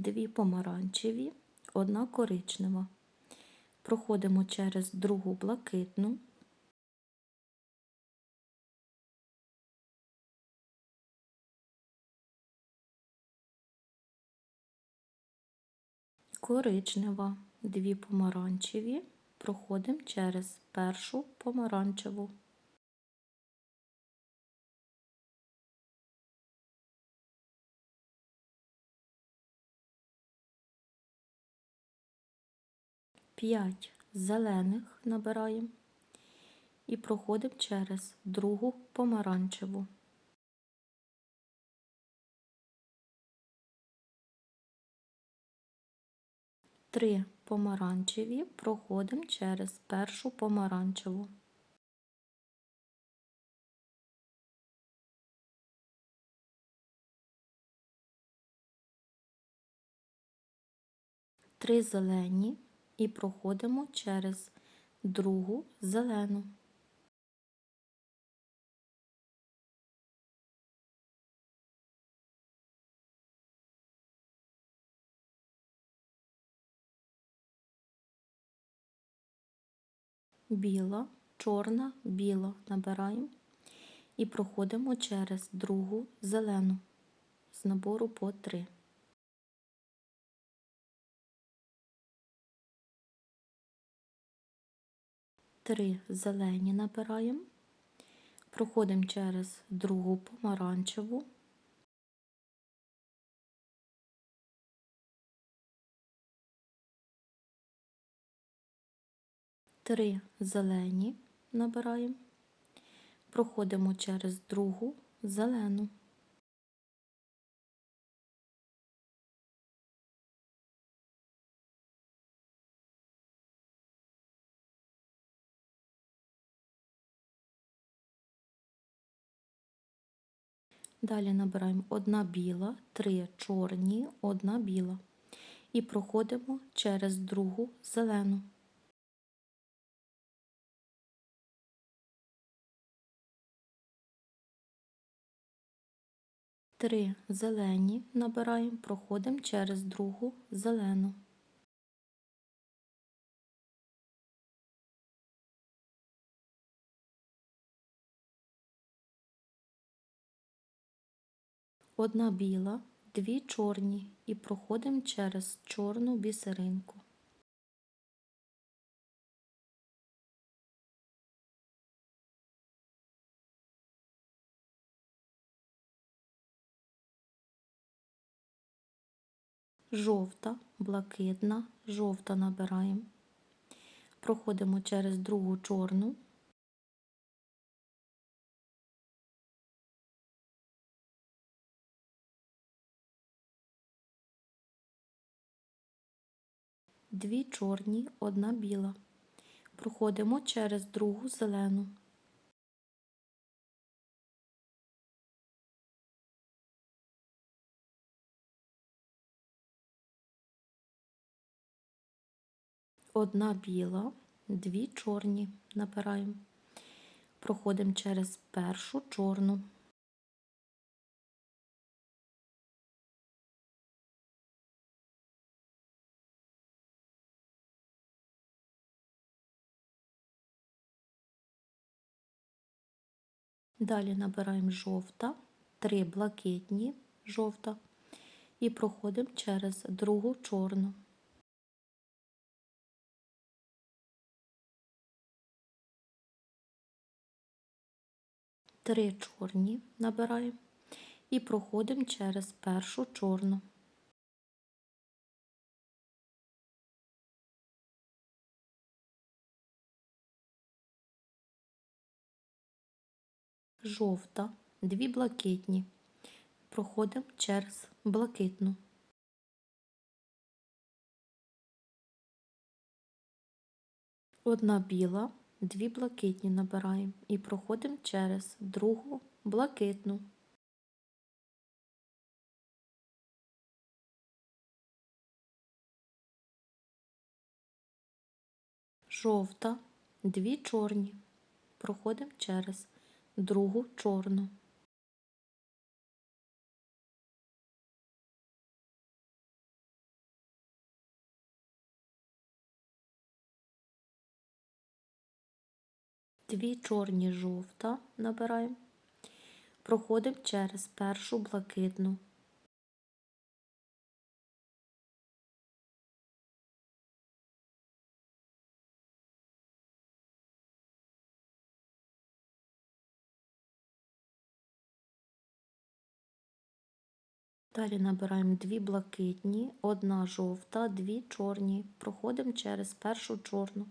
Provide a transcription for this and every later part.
дві помаранчеві, одна коричнева. Проходимо через другу блакитну, коричнева, дві помаранчеві, проходимо через першу помаранчеву. П'ять зелених набираємо і проходимо через другу помаранчеву. Три помаранчеві проходимо через першу помаранчеву. Три зелені і проходимо через другу зелену. Біла, чорна, біла набираємо і проходимо через другу зелену з набору по три. Три зелені набираємо, проходимо через другу помаранчеву. Три зелені набираємо, проходимо через другу зелену. Далі набираємо одна біла, три чорні, одна біла. І проходимо через другу зелену. Три зелені набираємо, проходимо через другу зелену. Одна біла, дві чорні і проходимо через чорну бісеринку. Жовта, блакитна, жовта набираємо. Проходимо через другу чорну. Дві чорні, одна біла. Проходимо через другу зелену. Одна біла, дві чорні набираємо. Проходимо через першу чорну. Далі набираємо жовта, три блакитні жовта і проходимо через другу чорну. Три чорні набираємо і проходимо через першу чорну. Жовта, дві блакитні. Проходимо через блакитну. Одна біла, дві блакитні набираємо і проходимо через другу блакитну. Жовта, дві чорні. Проходимо через другу чорну Дві чорні жовта набираємо, проходимо через першу блакитну. Далі набираємо дві блакитні, одна жовта, дві чорні. Проходимо через першу чорну.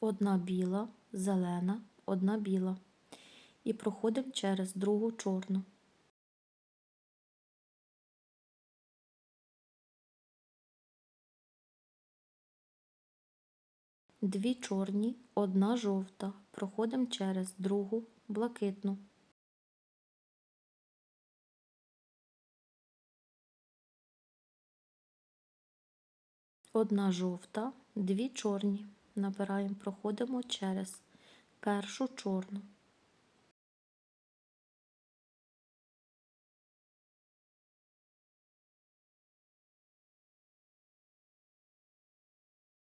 Одна біла, зелена, одна біла. І проходимо через другу чорну. Дві чорні, одна жовта. Проходимо через другу блакитну. Одна жовта, дві чорні. Набираємо, проходимо через першу чорну.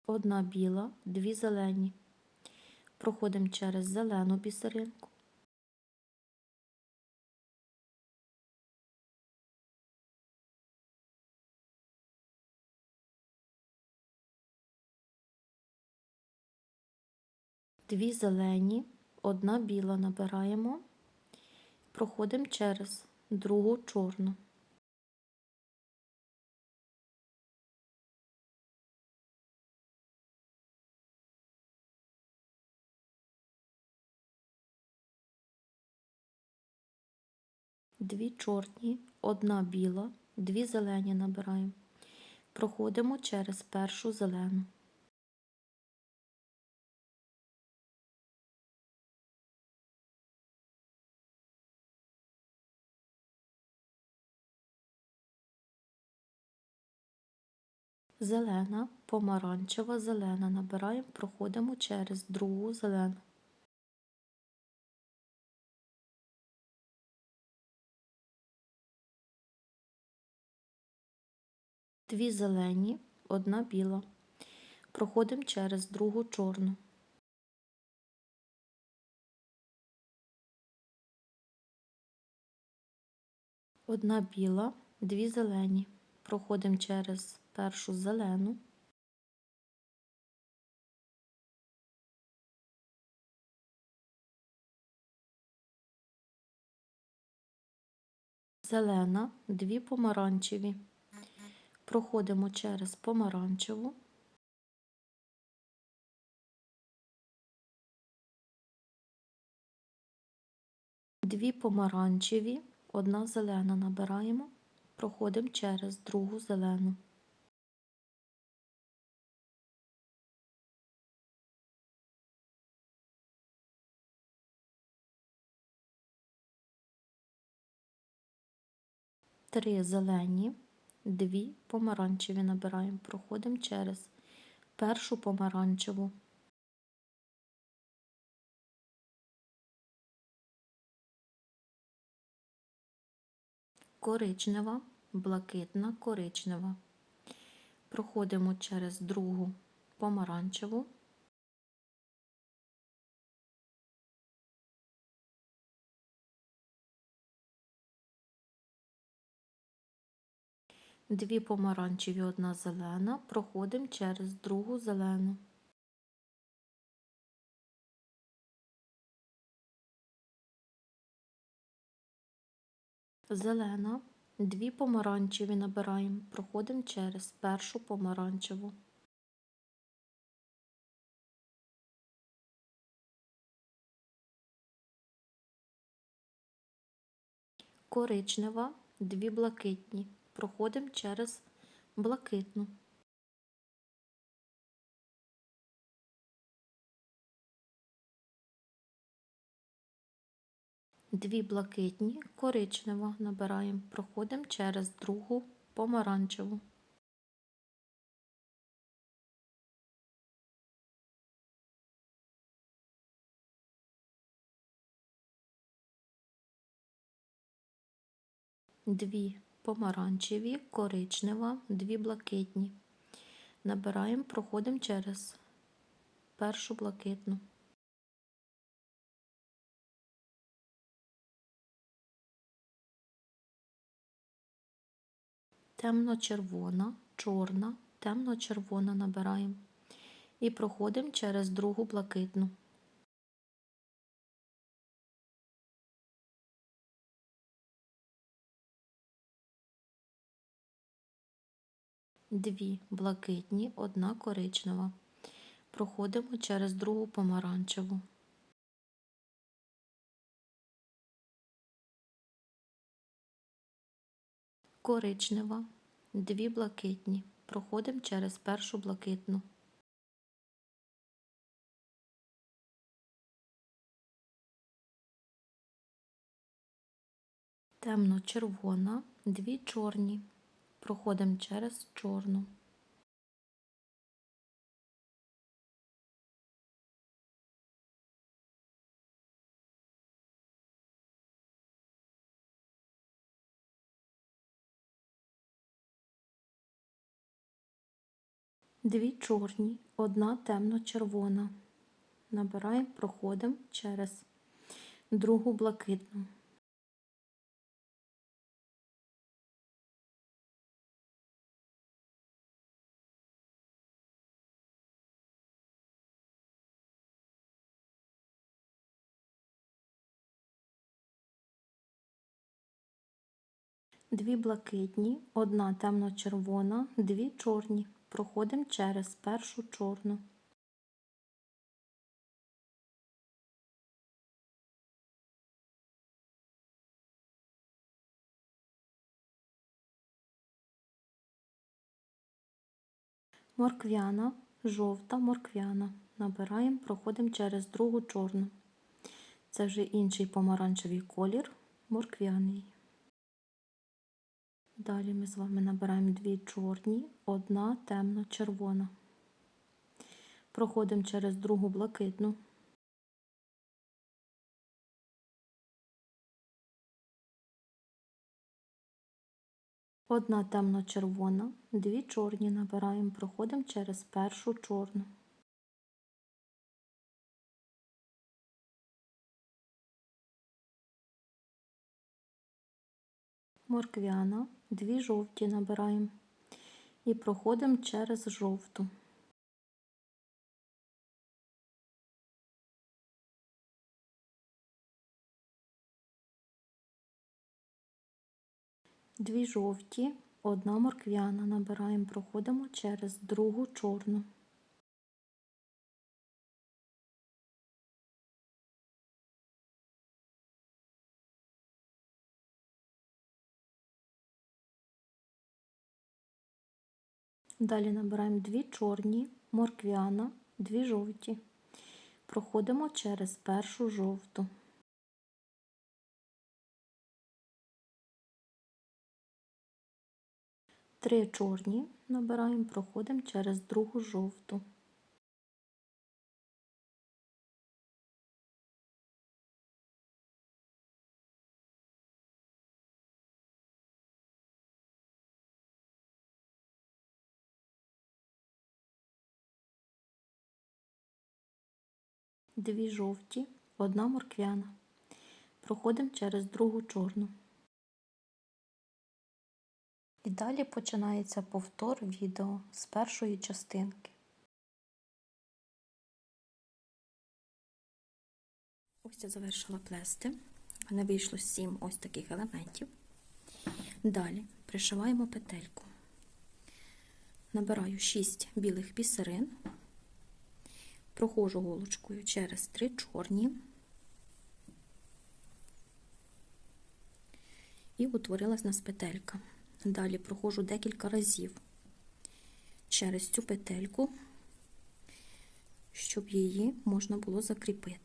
Одна біла, дві зелені. Проходимо через зелену бісеринку. Дві зелені, одна біла набираємо, проходимо через другу чорну. Дві чорні, одна біла, дві зелені набираємо. Проходимо через першу зелену. Зелена, помаранчева, зелена набираємо, проходимо через другу зелену. Дві зелені, одна біла. Проходимо через другу чорну. Одна біла, дві зелені. Проходимо через першу зелену. Зелена, дві помаранчеві. Проходимо через помаранчеву. Дві помаранчеві, одна зелена набираємо, проходимо через другу зелену. Три зелені, дві помаранчеві набираємо, проходимо через першу помаранчеву. Коричнева, блакитна, коричнева. Проходимо через другу помаранчеву. Дві помаранчеві, одна зелена. Проходимо через другу зелену. Зелена, дві помаранчеві набираємо, проходимо через першу помаранчеву. Коричнева, дві блакитні. Проходимо через блакитну. Дві блакитні, коричнева набираємо, проходимо через другу помаранчеву. Дві помаранчеві, коричнева, дві блакитні. Набираємо, проходимо через першу блакитну. Темно-червона, чорна, темно-червона набираємо. І проходимо через другу блакитну. Дві блакитні, одна коричнева. Проходимо через другу помаранчеву. Коричнева, дві блакитні. Проходимо через першу блакитну. Темно-червона, дві чорні. Проходимо через чорну. Дві чорні, одна темно-червона. Набираємо, проходимо через другу блакитну. Дві блакитні, одна темно-червона, дві чорні. Проходимо через першу чорну. Морквяна, жовта морквяна. Набираємо, проходимо через другу чорну. Це вже інший помаранчевий колір, морквяний. Далі ми з вами набираємо дві чорні, одна темно-червона. Проходимо через другу блакитну. Одна темно-червона, дві чорні набираємо, проходимо через першу чорну. Морквяна, дві жовті набираємо і проходимо через жовту. Дві жовті, одна морквяна набираємо, проходимо через другу чорну. Далі набираємо дві чорні, морквяна, дві жовті. Проходимо через першу жовту. Три чорні набираємо, проходимо через другу жовту. Дві жовті, одна морквяна. Проходимо через другу чорну. І далі починається повтор відео з першої частинки. Ось я завершила плести. У мене вийшло 7 ось таких елементів. Далі пришиваємо петельку. Набираю 6 білих бісерин, проходжу голочкою через три чорні і утворилась нас петелька. Далі прохожу декілька разів через цю петельку, щоб її можна було закріпити.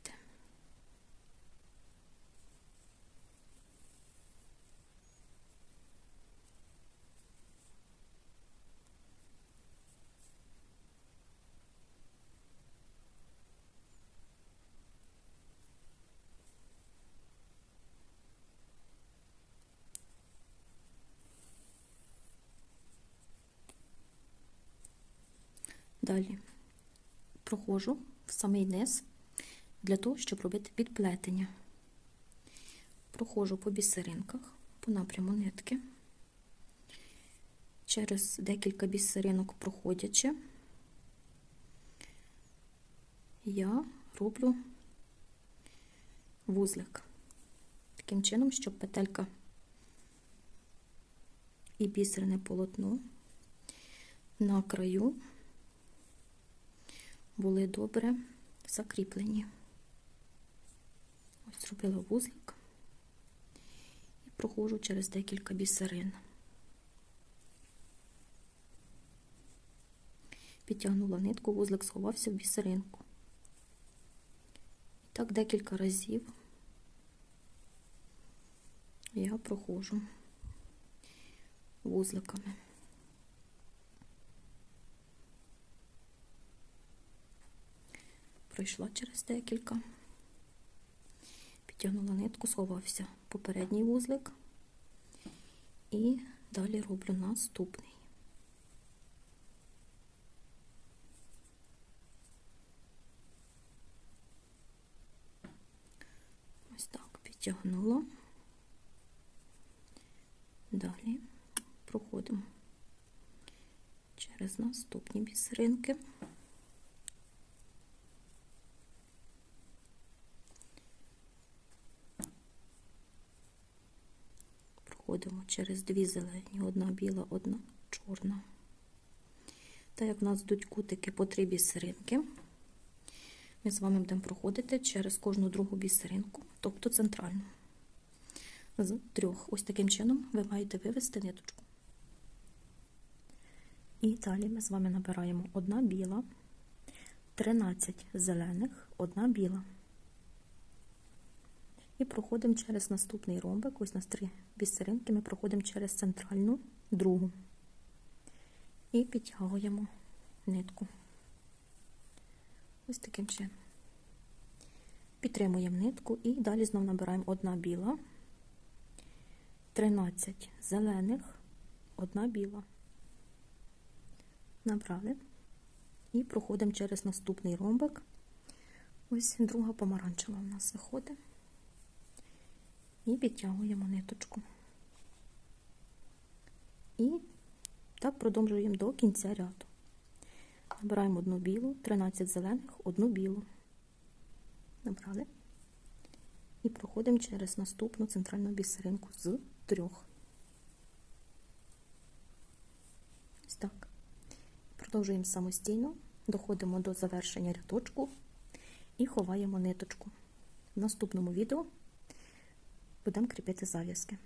Далі проходжу в самий низ для того, щоб робити підплетення. Проходжу по бісеринках, по напряму нитки. Через декілька бісеринок проходячи, я роблю вузлик. Таким чином, щоб петелька і бісерне полотно на краю були добре закріплені. Ось зробила вузлик і проходжу через декілька бісерин. Підтягнула нитку, вузлик сховався в бісеринку. І так декілька разів я проходжу вузликами. Пройшла через декілька, підтягнула нитку, сховався попередній вузлик і далі роблю наступний. Ось так підтягнула. Далі проходимо через наступні бісеринки. Проходимо через дві зелені, одна біла, одна чорна. Так як в нас йдуть кутики по три бісеринки, ми з вами будемо проходити через кожну другу бісеринку, тобто центральну. З трьох. Ось таким чином ви маєте вивести ниточку. І далі ми з вами набираємо одна біла, 13 зелених, одна біла. І проходимо через наступний ромбик, ось на три бісеринки, ми проходимо через центральну другу. І підтягуємо нитку. Ось таким чином. Підтримуємо нитку і далі знову набираємо одна біла, 13 зелених, одна біла. Набрали. І проходимо через наступний ромбик. Ось друга помаранчева в нас виходить. І підтягуємо ниточку. І так продовжуємо до кінця ряду. Набираємо одну білу, 13 зелених, одну білу. Набрали. І проходимо через наступну центральну бісеринку з трьох. Ось так. Продовжуємо самостійно, доходимо до завершення рядочку і ховаємо ниточку. В наступному відео будемо кріпити зав'язки.